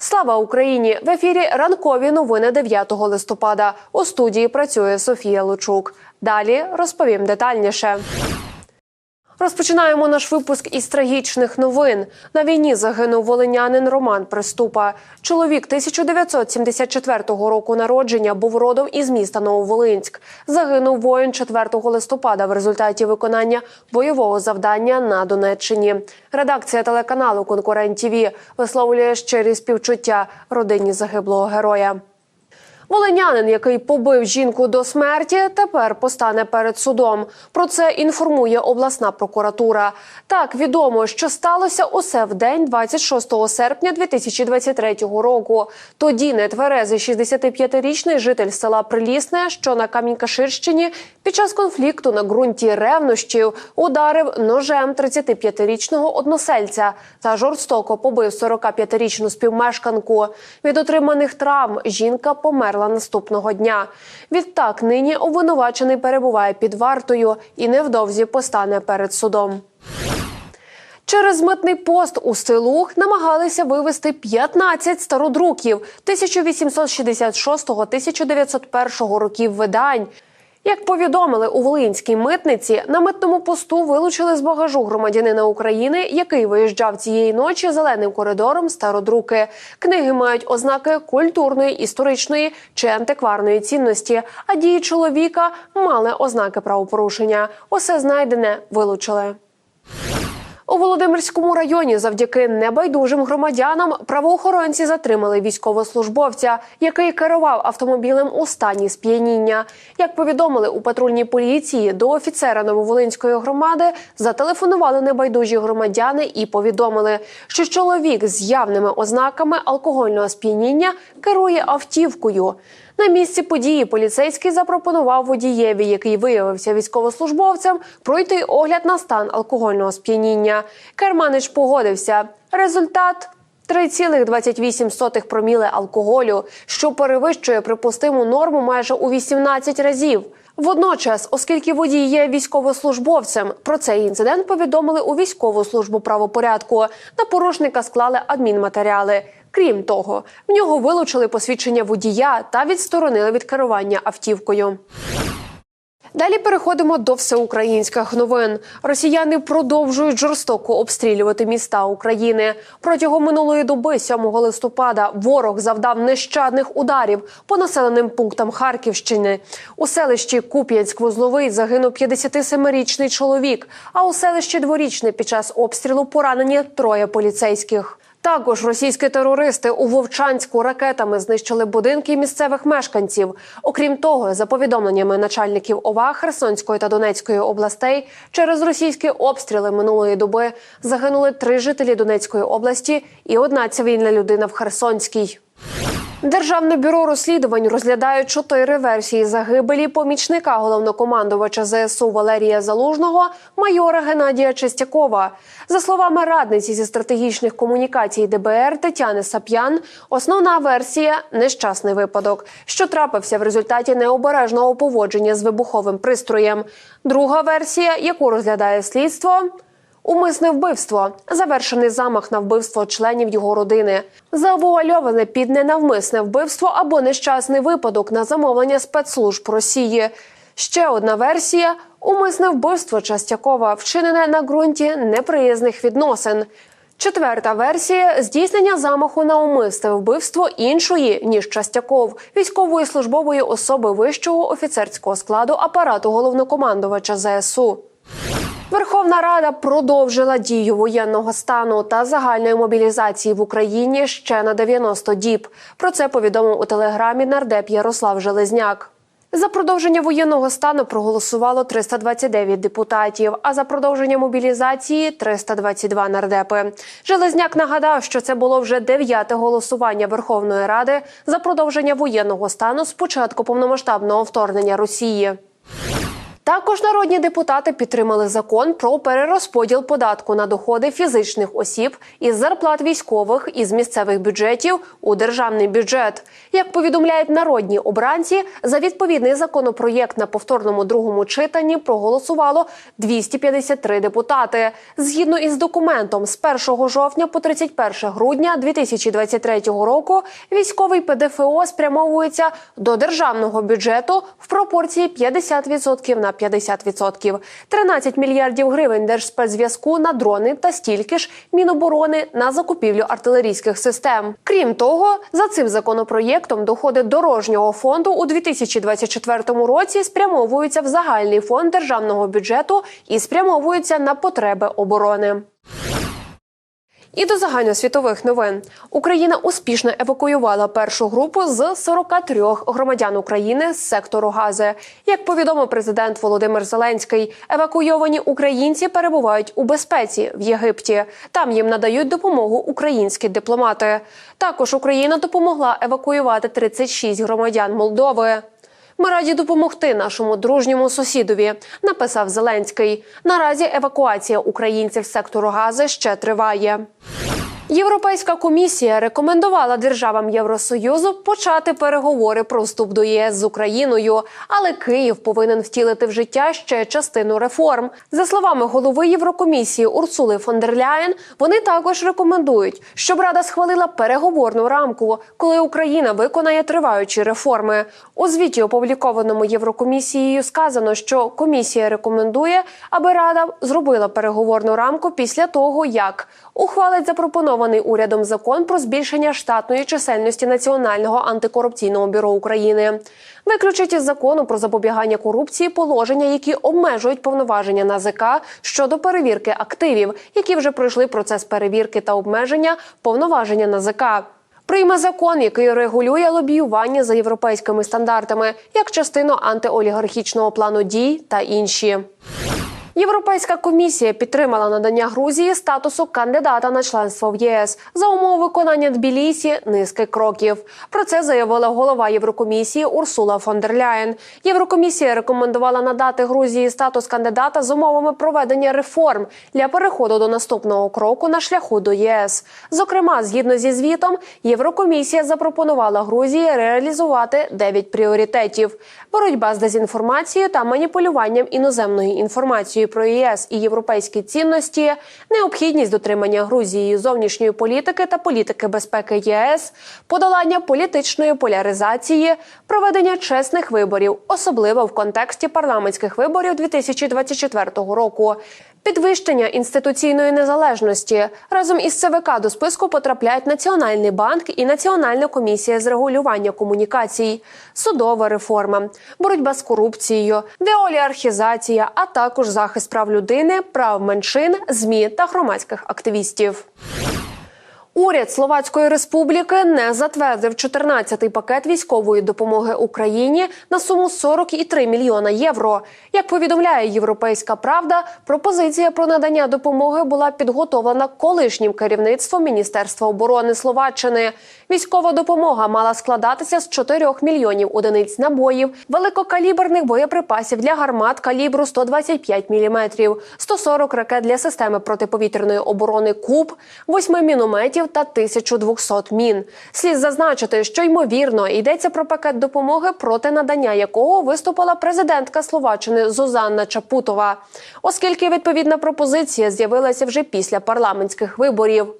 Слава Україні! В ефірі ранкові новини 9 листопада. У студії працює Софія Лучук. Далі розповім детальніше. Розпочинаємо наш випуск із трагічних новин. На війні загинув волинянин Роман Приступа. Чоловік 1974 року народження був родом із міста Нововолинськ. Загинув воїн 4 листопада в результаті виконання бойового завдання на Донеччині. Редакція телеканалу Конкурент ТІВІ висловлює щирі співчуття родині загиблого героя. Волинянин, який побив жінку до смерті, тепер постане перед судом. Про це інформує обласна прокуратура. Так відомо, що сталося усе в день 26 серпня 2023 року. Тоді нетверезий 65-річний житель села Прилісне, що на Камінькаширщині, під час конфлікту на ґрунті ревнощів ударив ножем 35-річного односельця та жорстоко побив 45-річну співмешканку. Від отриманих травм жінка померла наступного дня. Відтак нині обвинувачений перебуває під вартою і невдовзі постане перед судом. Через митний пост у Стилух намагалися вивезти 15 стародруків 1866-1901 років видань. Як повідомили у Волинській митниці, на митному посту вилучили з багажу громадянина України, який виїжджав цієї ночі зеленим коридором стародруки. Книги мають ознаки культурної, історичної чи антикварної цінності. А дії чоловіка мали ознаки правопорушення. Усе знайдене вилучили. У Володимирському районі завдяки небайдужим громадянам правоохоронці затримали військовослужбовця, який керував автомобілем у стані сп'яніння. Як повідомили у патрульній поліції, до офіцера Нововолинської громади зателефонували небайдужі громадяни і повідомили, що чоловік з явними ознаками алкогольного сп'яніння керує автівкою. На місці події поліцейський запропонував водієві, який виявився військовослужбовцем, пройти огляд на стан алкогольного сп'яніння. Керманич погодився. Результат. 3,28 проміли алкоголю, що перевищує припустиму норму майже у 18 разів. Водночас, оскільки водій є військовослужбовцем, про цей інцидент повідомили у військову службу правопорядку. На порушника склали адмінматеріали. Крім того, в нього вилучили посвідчення водія та відсторонили від керування автівкою. Далі переходимо до всеукраїнських новин. Росіяни продовжують жорстоко обстрілювати міста України. Протягом минулої доби, 7 листопада, ворог завдав нещадних ударів по населеним пунктам Харківщини. У селищі Куп'янськ-Вузловий загинув 57-річний чоловік. А у селищі Дворічне під час обстрілу поранені троє поліцейських. Також російські терористи у Вовчанську ракетами знищили будинки місцевих мешканців. Окрім того, за повідомленнями начальників ОВА Херсонської та Донецької областей, через російські обстріли минулої доби загинули три жителі Донецької області і одна цивільна людина в Херсонській. Державне бюро розслідувань розглядає чотири версії загибелі помічника головнокомандувача ЗСУ Валерія Залужного, майора Геннадія Чистякова. За словами радниці зі стратегічних комунікацій ДБР Тетяни Сап'ян, основна версія нещасний випадок, що трапився в результаті необережного поводження з вибуховим пристроєм. Друга версія, яку розглядає слідство. Умисне вбивство, завершений замах на вбивство членів його родини, завуальоване під ненавмисне вбивство або нещасний випадок на замовлення спецслужб Росії. Ще одна версія умисне вбивство Частякова, вчинене на ґрунті неприязних відносин. Четверта версія здійснення замаху на умисне вбивство іншої ніж Частяков, військової службової особи вищого офіцерського складу апарату головнокомандувача ЗСУ. Верховна Рада продовжила дію воєнного стану та загальної мобілізації в Україні ще на 90 діб. Про це повідомив у телеграмі нардеп Ярослав Железняк. За продовження воєнного стану проголосувало 329 депутатів, а за продовження мобілізації 322 нардепи. Железняк нагадав, що це було вже дев'яте голосування Верховної Ради за продовження воєнного стану з початку повномасштабного вторгнення Росії. Також народні депутати підтримали закон про перерозподіл податку на доходи фізичних осіб із зарплат військових із місцевих бюджетів у державний бюджет. Як повідомляють народні обранці, за відповідний законопроєкт на повторному другому читанні проголосувало 253 депутати. Згідно із документом, з 1 жовтня по 31 грудня 2023 року військовий ПДФО спрямовується до державного бюджету в пропорції 50% на 50%. 13 мільярдів гривень держспецзв'язку на дрони та стільки ж Міноборони на закупівлю артилерійських систем. Крім того, за цим законопроєктом доходи дорожнього фонду у 2024 році спрямовуються в загальний фонд державного бюджету і спрямовуються на потреби оборони. І до загальносвітових новин Україна успішно евакуювала першу групу з 43 громадян України з сектору Гази. Як повідомив президент Володимир Зеленський, евакуйовані українці перебувають у безпеці в Єгипті. Там їм надають допомогу українські дипломати. Також Україна допомогла евакуювати 36 громадян Молдови. Ми раді допомогти нашому дружньому сусідові, написав Зеленський. Наразі евакуація українців сектору Гази ще триває. Європейська комісія рекомендувала державам Євросоюзу почати переговори про вступ до ЄС з Україною, але Київ повинен втілити в життя ще частину реформ. За словами голови Єврокомісії Урсули фон дер Ляєн, вони також рекомендують, щоб Рада схвалила переговорну рамку, коли Україна виконає триваючі реформи. У звіті, опублікованому Єврокомісією, сказано, що комісія рекомендує, аби Рада зробила переговорну рамку після того, як ухвалить запропонований урядом закон про збільшення штатної чисельності Національного антикорупційного бюро України. Виключить із закону про запобігання корупції положення, які обмежують повноваження НАЗК щодо перевірки активів, які вже пройшли процес перевірки та обмеження повноваження НАЗК. Прийме закон, який регулює лобіювання за європейськими стандартами, як частину антиолігархічного плану дій та інші. Європейська комісія підтримала надання Грузії статусу кандидата на членство в ЄС за умов виконання Тбілісі низки кроків. Про це заявила голова Єврокомісії Урсула фон дер Ляєн. Єврокомісія рекомендувала надати Грузії статус кандидата з умовами проведення реформ для переходу до наступного кроку на шляху до ЄС. Зокрема, згідно зі звітом, Єврокомісія запропонувала Грузії реалізувати 9 пріоритетів: боротьба з дезінформацією та маніпулюванням іноземною інформацією про ЄС і європейські цінності, необхідність дотримання Грузії зовнішньої політики та політики безпеки ЄС, подолання політичної поляризації, проведення чесних виборів, особливо в контексті парламентських виборів 2024 року. Підвищення інституційної незалежності разом із ЦВК до списку потрапляють Національний банк і Національна комісія з регулювання комунікацій, судова реформа, боротьба з корупцією, деоліархізація, а також захист прав людини, прав меншин, змі та громадських активістів. Уряд Словацької республіки не затвердив 14-й пакет військової допомоги Україні на суму 40,3 мільйона євро. Як повідомляє Європейська Правда, пропозиція про надання допомоги була підготовлена колишнім керівництвом Міністерства оборони Словаччини. Військова допомога мала складатися з 4 мільйонів одиниць набоїв, великокаліберних боєприпасів для гармат калібру 125 мм, 140 ракет для системи протиповітряної оборони КУБ, 8 мінометів та 1200 мін. Слід зазначити, що ймовірно йдеться про пакет допомоги, проти надання якого виступила президентка Словаччини Зузанна Чапутова, оскільки відповідна пропозиція з'явилася вже після парламентських виборів.